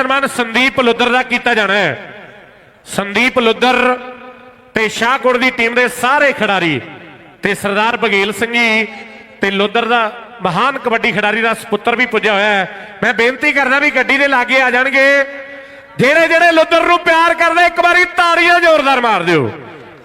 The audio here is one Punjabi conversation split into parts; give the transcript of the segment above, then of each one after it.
ਸਨਮਾਨ ਸੰਦੀਪ ਲੁੱਦਰ ਦਾ ਕੀਤਾ ਜਾਣਾ ਹੈ। ਸੰਦੀਪ ਲੁੱਦਰ ਤੇ ਸ਼ਾਹਕੋਟ ਦੀ ਟੀਮ ਦੇ ਸਾਰੇ ਖਿਡਾਰੀ ਤੇ ਸਰਦਾਰ ਬਗੇਲ ਸਿੰਘ ਜੀ ਤੇ ਲੁੱਦਰ ਦਾ ਮਹਾਨ ਕਬੱਡੀ ਖਿਡਾਰੀ ਦਾ ਸੁਪੁੱਤਰ ਵੀ ਪੁੱਜਿਆ ਹੋਇਆ ਹੈ। ਮੈਂ ਬੇਨਤੀ ਕਰਦਾ ਵੀ ਗੱਡੀ ਦੇ ਲਾਗੇ ਆ ਜਾਣਗੇ। ਜਿਹੜੇ ਜਿਹੜੇ ਲੁੱਦਰ ਨੂੰ ਪਿਆਰ ਕਰਦੇ, ਇੱਕ ਵਾਰੀ ਤਾੜੀਆਂ ਜ਼ੋਰਦਾਰ ਮਾਰ ਦਿਓ।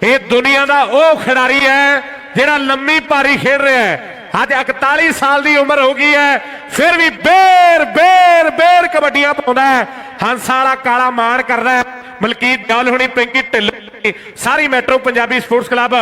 ਇਹ ਦੁਨੀਆ ਦਾ ਉਹ ਖਿਡਾਰੀ ਹੈ ਜਿਹੜਾ ਲੰਮੀ ਪਾਰੀ ਖੇਡ ਰਿਹਾ ਹੈ। ਅੱਜ 41 ਸਾਲ ਦੀ ਉਮਰ ਹੋ ਗਈ ਹੈ, ਫਿਰ ਵੀ ਬੇਰ ਬੇਰ ਕਬੱਡੀਆਂ ਪਾਉਂਦਾ ਹੈ। ਹੰਸਾ ਵਾਲਾ ਕਾਲਾ ਮਾਣ ਕਰਦਾ ਮਲਕੀਤ ਗੱਲ ਹੋਣੀ, ਪਿੰਕੀ ਢਿੱਲ ਸਾਰੀ metro Punjabi sports club,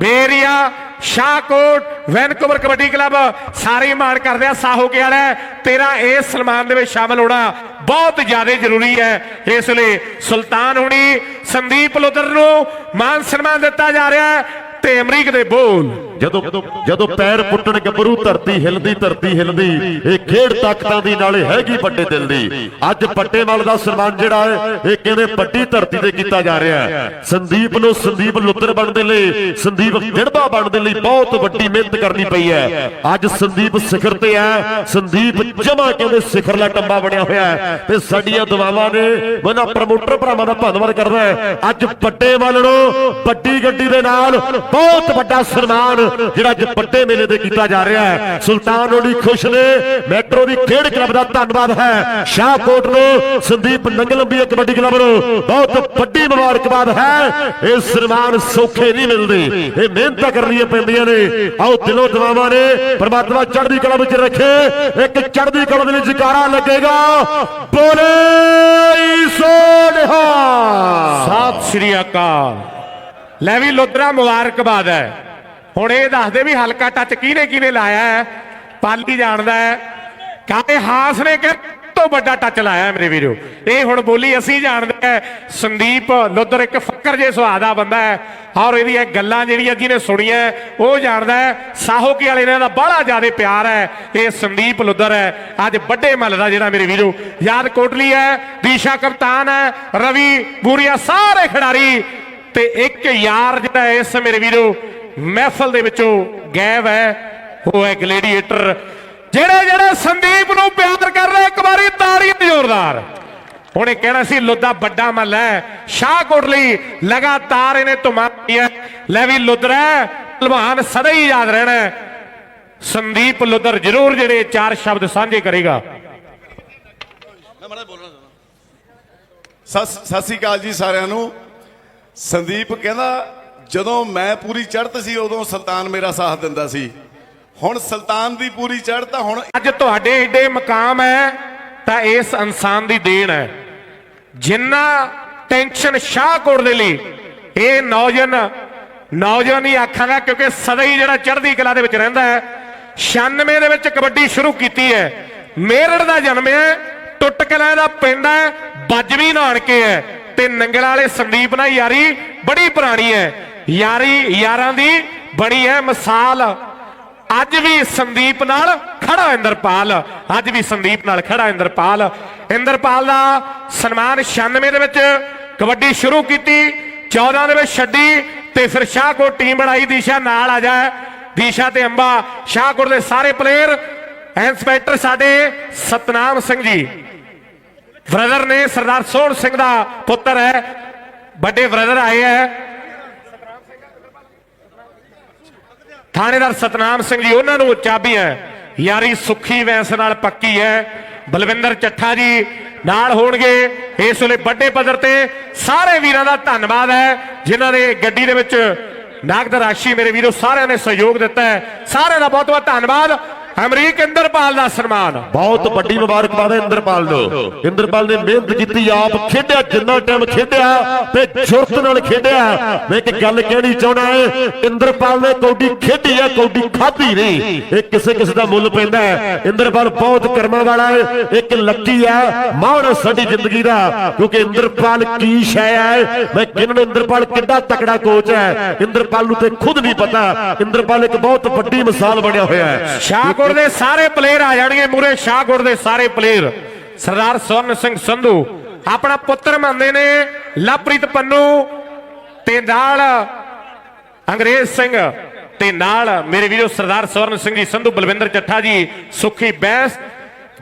Beria, Shahkot, Vancouver kabaddi club, ਸਾਰੇ ਮਾਣ ਕਰਦੇ ਆ। ਸਾਹੋ ਕੇ ਵਾਲਾ ਤੇਰਾ ਇਸ ਸਨਮਾਨ ਦੇ ਵਿੱਚ ਸ਼ਾਮਲ ਹੋਣਾ ਬਹੁਤ ਜ਼ਿਆਦਾ ਜ਼ਰੂਰੀ ਹੈ। ਇਸ ਲਈ ਸੁਲਤਾਨ ਹੁਣੀ ਸੰਦੀਪ ਲੁੱਦਰ ਨੂੰ ਮਾਨ ਸਨਮਾਨ ਦਿੱਤਾ ਜਾ ਰਿਹਾ ਹੈ। ਤੇ ਅਮਰੀਕ ਦੇ ਬੋਲ ਜਦੋਂ ਜਦੋਂ ਪੈਰ ਪੁੱਟਣ ਗੱਭਰੂ ਧਰਤੀ ਹਿਲਦੀ ਧਰਤੀ ਹਿਲਦੀ, ਇਹ ਖੇਡ ਤਾਕਤਾਂ ਦੀ ਨਾਲੇ ਹੈਗੀ ਵੱਡੇ ਦਿਲ ਦੀ। ਅੱਜ ਪੱਟੇਵਾਲ ਦਾ ਸਨਮਾਨ ਜਿਹੜਾ ਹੈ, ਇਹ ਕਹਿੰਦੇ ਵੱਡੀ ਧਰਤੀ ਤੇ ਕੀਤਾ ਜਾ ਰਿਹਾ ਹੈ? ਸੰਦੀਪ ਨੂੰ ਸੰਦੀਪ ਲੁੱਤਰ ਬਣਨ ਦੇ ਲਈ, ਸੰਦੀਪ ਦਿੜਬਾ ਬਣਨ ਦੇ ਲਈ ਬਹੁਤ ਵੱਡੀ ਮਿਹਨਤ ਕਰਨੀ ਪਈ ਹੈ। ਅੱਜ ਸੰਦੀਪ ਸਿਖਰ ਤੇ ਹੈ, ਸੰਦੀਪ ਜਮਾ ਕਹਿੰਦੇ ਸਿਖਰਲਾ ਟੰਬਾ ਬਣਿਆ ਹੋਇਆ ਹੈ। ਤੇ ਸਾਡੀਆਂ ਦੁਆਵਾਂ ਨੇ ਮਨਾ ਪ੍ਰਮੋਟਰ ਭਰਾਵਾਂ ਦਾ ਧੰਨਵਾਦ ਕਰਦਾ ਹੈ। ਅੱਜ ਪੱਟੇਵਾਲ ਨੂੰ ਵੱਡੀ ਗੱਡੀ ਦੇ ਨਾਲ ਬਹੁਤ ਵੱਡਾ ਸਨਮਾਨ ਜਿਹੜਾ ਅੱਜ ਵੱਡੇ ਮੇਲੇ ਤੇ ਕੀਤਾ ਜਾ ਰਿਹਾ ਹੈ। ਸੁਲਤਾਨ ਹੋਣੀ ਖੁਸ਼ ਨੇ। ਮੈਟਰੋ ਦੀ ਖੇਡ ਕਲੱਬ ਦਾ ਧੰਨਵਾਦ ਹੈ। ਸ਼ਾਹਕੋਟ ਨੂੰ ਸੰਦੀਪ ਨੰਗਲੰਬੀ ਕਬੱਡੀ ਕਲੱਬ ਨੂੰ ਬਹੁਤ ਵੱਡੀ ਮੁਬਾਰਕਬਾਦ ਹੈ। ਇਹ ਸਨਮਾਨ ਸੌਖੇ ਨਹੀਂ ਮਿਲਦੇ। ਇਹ ਮਿਹਨਤਾਂ ਕਰਨੀਆਂ ਪੈਂਦੀਆਂ ਨੇ। ਆਓ ਦਿਲੋਂ ਦੁਆਵਾਂ ਨੇ। ਪ੍ਰਮਾਤਮਾ ਚੜ੍ਹਦੀ ਕਲਾ ਵਿੱਚ ਰੱਖੇ। ਇੱਕ ਚੜ੍ਹਦੀ ਕਲਾ ਦੇ ਲਈ ਜਕਾਰਾ ਲੱਗੇਗਾ। ਬੋਲੇ ਸੋਨਹਾ ਸਤਿ ਸ਼੍ਰੀ ਅਕਾਲ। ਲੈ ਵੀ ਲੁੱਦਰਾ ਮੁਬਾਰਕਬਾਦ ਹੈ। ਹੁਣ ਇਹ ਦੱਸਦੇ ਵੀ ਹਲਕਾ ਟੱਚ ਕਿਹਨੇ ਕਿਹਨੇ ਲਾਇਆ ਹੈ? ਪਾਲੀ ਜਾਣਦਾ ਹੈ। ਕਾਹੇ ਹਾਸ ਨੇ ਕਿ ਤੋਂ ਵੱਡਾ ਟੱਚ ਲਾਇਆ ਮੇਰੇ ਵੀਰੋ। ਇਹ ਹੁਣ ਬੋਲੀ ਅਸੀਂ ਜਾਣਦੇ ਹੈ। ਸੰਦੀਪ ਲੁੱਦਰ ਇੱਕ ਫੱਕਰ ਜੇ ਸੁਭਾਅ ਦਾ ਬੰਦਾ ਹੈ। ਔਰ ਇਹਦੀਆਂ ਗੱਲਾਂ ਜਿਹੜੀਆਂ ਜਿਹਨੇ ਸੁਣੀਆਂ ਉਹ ਜਾਣਦਾ ਹੈ। ਸਾਹੋ ਵਾਲੇ ਇਹਨਾਂ ਦਾ ਬੜਾ ਜ਼ਿਆਦਾ ਪਿਆਰ ਹੈ। ਇਹ ਸੰਦੀਪ ਲੁੱਧਰ ਹੈ। ਅੱਜ ਵੱਡੇ ਮੱਲ ਦਾ ਜਿਹੜਾ ਮੇਰੇ ਵੀਰੋ, ਯਾਦ ਕੋਟਲੀ ਹੈ, ਦੀਸ਼ਾ ਕਪਤਾਨ ਹੈ, ਰਵੀ ਬੂਰੀਆ, ਸਾਰੇ ਖਿਡਾਰੀ। ਤੇ ਇੱਕ ਯਾਰ ਜਿਹੜਾ ਇਸ ਮੇਰੇ ਵੀਰੋ ਮਹਿਫਲ ਦੇ ਵਿੱਚੋਂ ਗਾਇਬ ਹੈ, ਉਹ ਹੈ ਗਲੇਡੀਏਟਰ, ਜਿਹੜੇ ਜਿਹੜੇ ਸੰਦੀਪ ਨੂੰ ਪਿਆਰ ਕਰ ਰਹੇ, ਇੱਕ ਵਾਰੀ ਤਾੜੀਆਂ ਜ਼ੋਰਦਾਰ। ਉਹਨੇ ਕਹਿਣਾ ਸੀ, ਲੁੱਦਾ ਵੱਡਾ ਮੱਲ ਹੈ, ਸ਼ਾਹਕੋਟ ਲਈ ਲਗਾਤਾਰ ਇਹਨੇ ਤੁਮਾਰੀ ਲੈ ਵੀ ਲੁੱਦਰਾ ਭਲਵਾਨ ਸਦਾ ਹੀ ਯਾਦ ਰਹਿਣਾ ਸੰਦੀਪ ਲੁੱਦਰ ਜ਼ਰੂਰ ਜਿਹੜੇ ਚਾਰ ਸ਼ਬਦ ਸਾਂਝੇ ਕਰੇਗਾ। ਸਤਿ ਸ੍ਰੀ ਅਕਾਲ ਜੀ ਸਾਰਿਆਂ ਨੂੰ। ਸੰਦੀਪ ਕਹਿੰਦਾ ਜਦੋਂ ਮੈਂ ਪੂਰੀ ਚੜ੍ਹਤ ਸੀ, ਉਦੋਂ ਸੁਲਤਾਨ ਮੇਰਾ ਸਾਥ ਦਿੰਦਾ ਸੀ। ਹੁਣ ਸੁਲਤਾਨ ਦੀ ਪੂਰੀ ਚੜ੍ਹਤ ਤਾਂ ਹੁਣ ਅੱਜ ਤੁਹਾਡੇ ਏਡੇ ਮਕਾਮ ਹੈ, ਤਾਂ ਇਸ ਇਨਸਾਨ ਦੀ ਦੇਣ ਹੈ। ਜਿੰਨਾ ਟੈਨਸ਼ਨ ਸ਼ਾਹਕੋਟ ਦੇ ਲਈ, ਇਹ ਨੌਜਵਾਨ ਨੌਜਵਾਨ ਹੀ ਆਖਾਂਗਾ ਕਿਉਂਕਿ ਸਦਾ ਹੀ ਜਿਹੜਾ ਚੜ੍ਹਦੀ ਕਲਾ ਦੇ ਵਿੱਚ ਰਹਿੰਦਾ ਹੈ 96 ਦੇ ਵਿੱਚ ਕਬੱਡੀ ਸ਼ੁਰੂ ਕੀਤੀ ਹੈ। ਮੇਰੜ ਦਾ ਜਨਮ ਹੈ ਟੁੱਟ ਕਲਾਂ ਦਾ ਪਿੰਡ ਹੈ, ਬੱਜਵੀ ਨਾਨਕੇ ਹੈ, ਤੇ ਨੰਗਲ ਵਾਲੇ ਸੰਦੀਪ ਨਾਲ ਯਾਰੀ ਬੜੀ ਪੁਰਾਣੀ ਹੈ। ਯਾਰੀ ਯਾਰਾਂ ਦੀ ਬਣੀ ਹੈ ਮਿਸਾਲ। ਅੱਜ ਵੀ ਸੰਦੀਪ ਨਾਲ ਖੜਾ ਇੰਦਰਪਾਲ। ਅੱਜ ਵੀ ਸੰਦੀਪ ਨਾਲ ਖੜਾ ਇੰਦਰਪਾਲ। ਇੰਦਰਪਾਲ ਦਾ ਸਨਮਾਨ 96 ਦੇ ਵਿੱਚ ਕਬੱਡੀ ਸ਼ੁਰੂ ਕੀਤੀ 14 ਦੇ ਵਿੱਚ ਛੱਡੀ ਤੇ ਫਿਰ ਸ਼ਾਹਕੋਟ ਟੀਮ ਬਣਾਈ। ਦੀਸ਼ਾ ਨਾਲ ਆ ਜਾ। ਦੀਸ਼ਾ ਤੇ ਅੰਬਾ, ਸ਼ਾਹਕੋਟ ਦੇ ਸਾਰੇ ਪਲੇਅਰ ਇੰਸਪੈਕਟਰ ਸਾਡੇ ਸਤਨਾਮ ਸਿੰਘ ਜੀ। ਬ੍ਰਦਰ ਨੇ ਸਰਦਾਰ ਸੋਹਣ ਸਿੰਘ ਦਾ ਪੁੱਤਰ ਹੈ। ਵੱਡੇ ਬ੍ਰਦਰ ਆਏ ਹੈ। ਥਾਣੇਦਾਰ ਸਤਨਾਮ ਸਿੰਘ ਜੀ, ਉਹਨਾਂ ਨੂੰ ਚਾਬੀ ਯਾਰੀ ਸੁੱਖੀ ਵੈਸ ਨਾਲ ਪੱਕੀ ਹੈ। ਬਲਵਿੰਦਰ ਚੱਠਾ ਜੀ ਨਾਲ ਹੋਣਗੇ। ਇਸ ਵੇਲੇ ਵੱਡੇ ਪੱਧਰ ਤੇ ਸਾਰੇ ਵੀਰਾਂ ਦਾ ਧੰਨਵਾਦ ਹੈ, ਜਿਨ੍ਹਾਂ ਨੇ ਗੱਡੀ ਦੇ ਵਿੱਚ ਨਗਦ ਰਾਸ਼ੀ ਮੇਰੇ ਵੀਰੋ ਸਾਰਿਆਂ ਨੇ ਸਹਿਯੋਗ ਦਿੱਤਾ ਹੈ। ਸਾਰਿਆਂ ਦਾ ਬਹੁਤ ਬਹੁਤ ਧੰਨਵਾਦ। ਅਮਰੀਕ ਇੰਦਰਪਾਲ ਦਾ ਸਨਮਾਨ। ਬਹੁਤ ਵੱਡੀ ਮੁਬਾਰਕਬਾਦ ਹੈ ਇੰਦਰਪਾਲ ਨੂੰ। ਇੰਦਰਪਾਲ ਨੇ ਮਿਹਨਤ ਕੀਤੀ ਆਪ ਖੇਡਿਆ ਜਿੰਨਾ ਟਾਈਮ ਖੇਡਿਆ ਤੇ ਜੁਰਤ ਨਾਲ ਖੇਡਿਆ। ਮੈਂ ਇੱਕ ਗੱਲ ਕਹਿਣੀ ਚਾਹਣਾ ਹੈ ਇੰਦਰਪਾਲ ਨੇ ਕੌਡੀ ਖੇਡੀ ਹੈ ਕੌਡੀ ਖਾਧੀ ਨਹੀਂ। ਇਹ ਕਿਸੇ ਕਿਸੇ ਦਾ ਮੁੱਲ ਪੈਂਦਾ ਹੈ। ਇੰਦਰਪਾਲ ਬਹੁਤ ਕਰਮਾਂ ਵਾਲਾ ਹੈ ਇੱਕ ਲੱਕੀ ਹੈ ਮਾਣ ਸਾਡੀ ਜ਼ਿੰਦਗੀ ਦਾ ਕਿਉਂਕਿ ਇੰਦਰਪਾਲ ਕੀ ਸ਼ੈ ਹੈ? ਮੈਂ ਕਿਹਨਾਂ ਇੰਦਰਪਾਲ ਕਿੰਨਾ ਤਕੜਾ ਕੋਚ ਹੈ? ਇੰਦਰਪਾਲ ਨੂੰ ਤੇ ਖੁਦ ਨਹੀਂ ਪਤਾ। ਇੰਦਰਪਾਲ ਇੱਕ ਬਹੁਤ ਵੱਡੀ ਮਿਸਾਲ ਬਣਿਆ ਹੋਇਆ ਹੈ। ਸ਼ਾਹਕੋਟ ਦੇ ਸਾਰੇ ਪਲੇਅਰ ਆ ਜਾਣਗੇ ਮੂਰੇ ਸ਼ਾਹਕੋਟ ਦੇ ਸਾਰੇ ਪਲੇਅਰ ਸਰਦਾਰ ਸਵਰਨ ਸਿੰਘ ਸੰਧੂ, ਆਪਣਾ ਪੁੱਤਰ ਮੰਨਦੇ ਨੇ ਲਵਪ੍ਰੀਤ ਪੰਨੂ ਤੇ ਨਾਲ ਅੰਗਰੇਜ਼ ਸਿੰਘ ਤੇ ਨਾਲ ਮੇਰੇ ਵੀਰੋ ਸਰਦਾਰ ਸਵਰਨ ਸਿੰਘ ਜੀ, ਸੰਧੂ ਬਲਵਿੰਦਰ ਚੱਠਾ ਜੀ, ਸੁਖੀ ਬੈਸ,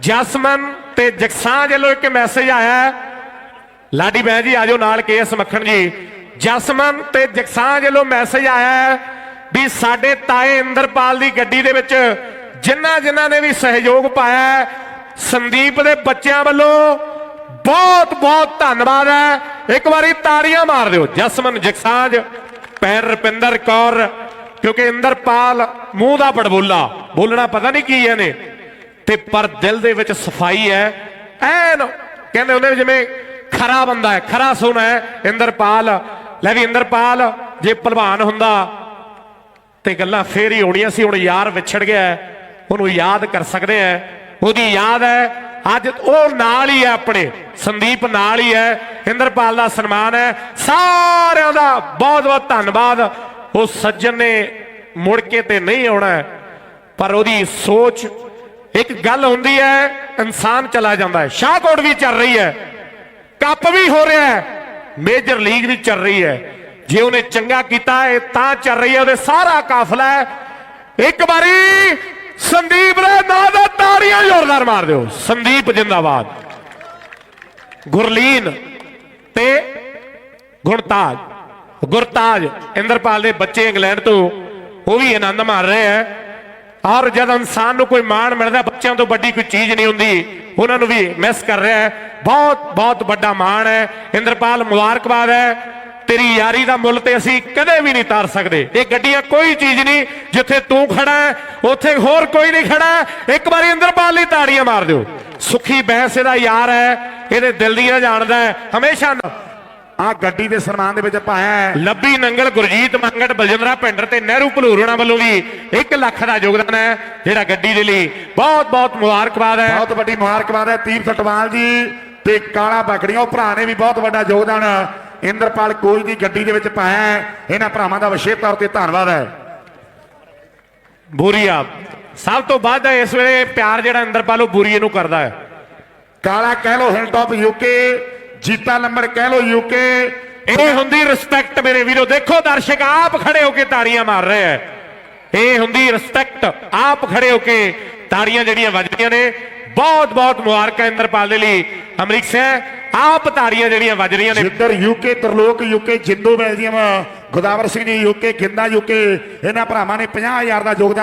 ਜਸਮਨ ਤੇ ਜਗਸਾਂ ਵੱਲੋਂ ਇੱਕ ਮੈਸੇਜ ਆਇਆ ਲਾਡੀ ਬਹਿ ਜੀ, ਆਜੋ ਨਾਲ ਕੇਐਸ ਮੱਖਣ ਜੀ। ਜਸਮਨ ਤੇ ਜਗਸਾਂ ਵੱਲੋਂ ਮੈਸੇਜ ਆਇਆ ਵੀ ਸਾਡੇ ਤਾਏ ਇੰਦਰਪਾਲ ਦੀ ਗੱਡੀ ਦੇ ਵਿੱਚ ਜਿਨ੍ਹਾਂ ਜਿਨ੍ਹਾਂ ਨੇ ਵੀ ਸਹਿਯੋਗ ਪਾਇਆ ਸੰਦੀਪ ਦੇ ਬੱਚਿਆਂ ਵੱਲੋਂ ਬਹੁਤ ਬਹੁਤ ਧੰਨਵਾਦ ਹੈ। ਇੱਕ ਵਾਰੀ ਤਾੜੀਆਂ ਮਾਰ ਦਿਓ, ਜਸਮਨ ਜਗਸਾਂਜ, ਪੈਰ ਰਪਿੰਦਰ ਕੌਰ, ਕਿਉਂਕਿ ਇੰਦਰਪਾਲ ਮੂੰਹ ਦਾ ਬੜਬੋਲਾ, ਬੋਲਣਾ ਪਤਾ ਨਹੀਂ ਕੀ ਇਹਨੇ। ਤੇ ਪਰ ਦਿਲ ਦੇ ਵਿੱਚ ਸਫ਼ਾਈ ਹੈ। ਐਨ ਕਹਿੰਦੇ ਉਹਨੇ ਜਿਵੇਂ ਖਰਾ ਬੰਦਾ ਹੈ, ਖਰਾ ਸੋਨਾ ਹੈ, ਇੰਦਰਪਾਲ। ਲੈ ਵੀ ਇੰਦਰਪਾਲ, ਜੇ ਭਲਵਾਨ ਹੁੰਦਾ, ਤੇ ਗੱਲਾਂ ਫੇਰ ਹੀ ਹੋਣੀਆਂ ਸੀ, ਹੁਣ ਯਾਰ ਵਿਛੜ ਗਿਆ ਉਹਨੂੰ ਯਾਦ ਕਰ ਸਕਦੇ ਆ। ਉਹਦੀ ਯਾਦ ਹੈ, ਅੱਜ ਉਹ ਨਾਲ ਹੀ ਹੈ ਆਪਣੇ, ਸੰਦੀਪ ਨਾਲ ਹੀ ਹੈ, ਇੰਦਰਪਾਲ ਦਾ ਸਨਮਾਨ ਹੈ। ਸਾਰਿਆਂ ਦਾ ਬਹੁਤ ਬਹੁਤ ਧੰਨਵਾਦ। ਉਹ ਸੱਜਣ ਨੇ ਮੁੜ ਕੇ ਤੇ ਨਹੀਂ ਆਉਣਾ, ਪਰ ਉਹਦੀ ਸੋਚ, ਇੱਕ ਗੱਲ ਹੁੰਦੀ ਹੈ, ਇਨਸਾਨ ਚਲਾ ਜਾਂਦਾ ਹੈ। ਸ਼ਾਹਕੋਟ ਵੀ ਚੱਲ ਰਹੀ ਹੈ। ਕੱਪ ਵੀ ਹੋ ਰਿਹਾ ਹੈ। ਮੇਜਰ ਲੀਗ ਵੀ ਚੱਲ ਰਹੀ ਹੈ। ਜੇ ਉਹਨੇ ਚੰਗਾ ਕੀਤਾ ਹੈ, ਤਾਂ ਚੱਲ ਰਹੀ ਹੈ। ਉਹਦੇ ਸਾਰਾ ਕਾਫਲਾ ਹੈ। ਇੱਕ ਵਾਰੀ ਸੰਦੀਪ ਦੇ ਨਾਂ ਦਾ ਤਾੜੀਆਂ ਜ਼ੋਰਦਾਰ ਮਾਰ ਦਿਓ। ਸੰਦੀਪ ਜਿੰਦਾਬਾਦ। ਗੁਰਲੀਨ ਤੇ ਗੁਰਤਾਜ। ਗੁਰਤਾਜ ਇੰਦਰਪਾਲ ਦੇ ਬੱਚੇ ਇੰਗਲੈਂਡ ਤੋਂ, ਉਹ ਵੀ ਆਨੰਦ ਮਾਰ ਰਹੇ ਹੈ ਔਰ ਜਦ ਇਨਸਾਨ ਨੂੰ ਕੋਈ ਮਾਣ ਮਿਲਦਾ, ਬੱਚਿਆਂ ਤੋਂ ਵੱਡੀ ਕੋਈ ਚੀਜ਼ ਨਹੀਂ ਹੁੰਦੀ, ਉਹਨਾਂ ਨੂੰ ਵੀ ਮਿਸ ਕਰ ਰਿਹਾ ਹੈ। ਬਹੁਤ ਬਹੁਤ ਵੱਡਾ ਮਾਣ ਹੈ। ਇੰਦਰਪਾਲ ਮੁਬਾਰਕਬਾਦ ਹੈ। ਤੇਰੀ ਯਾਰੀ ਦਾ ਮੁੱਲ ਤੇ ਅਸੀਂ ਕਦੇ ਵੀ ਨਹੀਂ ਤਾਰ ਸਕਦੇ। ਇਹ ਗੱਡੀਆਂ ਕੋਈ ਚੀਜ਼ ਨਹੀਂ ਜਿੱਥੇ ਤੂੰ ਖੜਾ ਹੈ ਉੱਥੇ ਹੋਰ ਕੋਈ ਨਹੀਂ ਖੜਾ। ਇੱਕ ਵਾਰੀ ਇੰਦਰਪਾਲ ਲਈ ਤਾੜੀਆਂ ਮਾਰ ਦਿਓ। ਸੁਖੀ ਬਹਿਸ ਇਹਦਾ ਯਾਰ ਹੈ ਇਹਦੇ ਦਿਲ ਦੀਆਂ ਜਾਣਦਾ ਹੈ। ਹਮੇਸ਼ਾ ਆ ਗੱਡੀ ਦੇ ਸਨਮਾਨ ਦੇ ਵਿੱਚ ਪਾਇਆ ਲੱਭੀ ਨੰਗਲ ਗੁਰਜੀਤ ਮੰਗਟ ਬਲਜਿੰਦਰਾ ਪਿੰਡਰ ਤੇ ਨਹਿਰੂ ਭਲੂਰਣਾ ਵੱਲੋਂ ਵੀ 1 ਲੱਖ ਦਾ ਯੋਗਦਾਨ ਹੈ ਜਿਹੜਾ ਗੱਡੀ ਦੇ ਲਈ ਬਹੁਤ ਬਹੁਤ ਮੁਬਾਰਕਬਾਦ ਹੈ। ਬਹੁਤ ਵੱਡੀ ਮੁਬਾਰਕਬਾਦ ਹੈ। ਤੀਰ ਸਟਵਾਲ ਜੀ ਤੇ ਕਾਲਾ ਬਕੜੀਆਂ ਉਹ ਭਰਾ ਨੇ ਵੀ ਬਹੁਤ ਵੱਡਾ ਯੋਗਦਾਨ ਇੰਦਰਪਾਲ ਕੋਚ ਦੀ ਗੱਡੀ ਦੇ ਵਿੱਚ ਪਾਇਆ ਇਹਨਾਂ ਭਰਾਵਾਂ ਦਾ ਵਿਸ਼ੇਸ਼ ਤੌਰ ਤੇ ਧੰਨਵਾਦ ਹੈ। ਬੂਰੀਆ। ਸਭ ਤੋਂ ਵੱਧ ਇਸ ਵੇਲੇ ਪਿਆਰ ਜਿਹੜਾ ਇੰਦਰਪਾਲ ਉਹ ਬੂਰੀਏ ਨੂੰ ਕਰਦਾ ਹੈ। ਕਾਲਾ ਕਹਿ ਲੋ hill top UK Jeeta number ਕਹਿ ਲੋ ਯੂਕੇ ਇਹ ਹੁੰਦੀ ਰਿਸਪੈਕਟ ਮੇਰੇ ਵੀਰੋ। ਦੇਖੋ ਦਰਸ਼ਕ ਆਪ ਖੜੇ ਹੋ ਕੇ ਤਾੜੀਆਂ ਮਾਰ ਰਹੇ ਹੈ। ਇਹ ਹੁੰਦੀ ਰਿਸਪੈਕਟ ਆਪ ਖੜੇ ਹੋ ਕੇ ਤਾੜੀਆਂ ਜਿਹੜੀਆਂ ਵੱਜਦੀਆਂ ਨੇ ਬਹੁਤ ਬਹੁਤ ਮੁਬਾਰਕਾਂ ਇੰਦਰਪਾਲ ਦੇ ਲਈ। ਅਮਰੀਕ ਸਿੰਘ ਆਪ ਤਾੜੀਆਂ ਜਿਹੜੀਆਂ ਵੱਜ ਰਹੀਆਂ ਨੇ। ਜਿੱਧਰ UK Tarlok UK Jindu Belgium Godavar Singh ji UK Ginda UK ਇਹਨਾਂ ਭਰਾਵਾਂ ਨੇ 50000 ਦਾ ਯੋਗਦਾਨ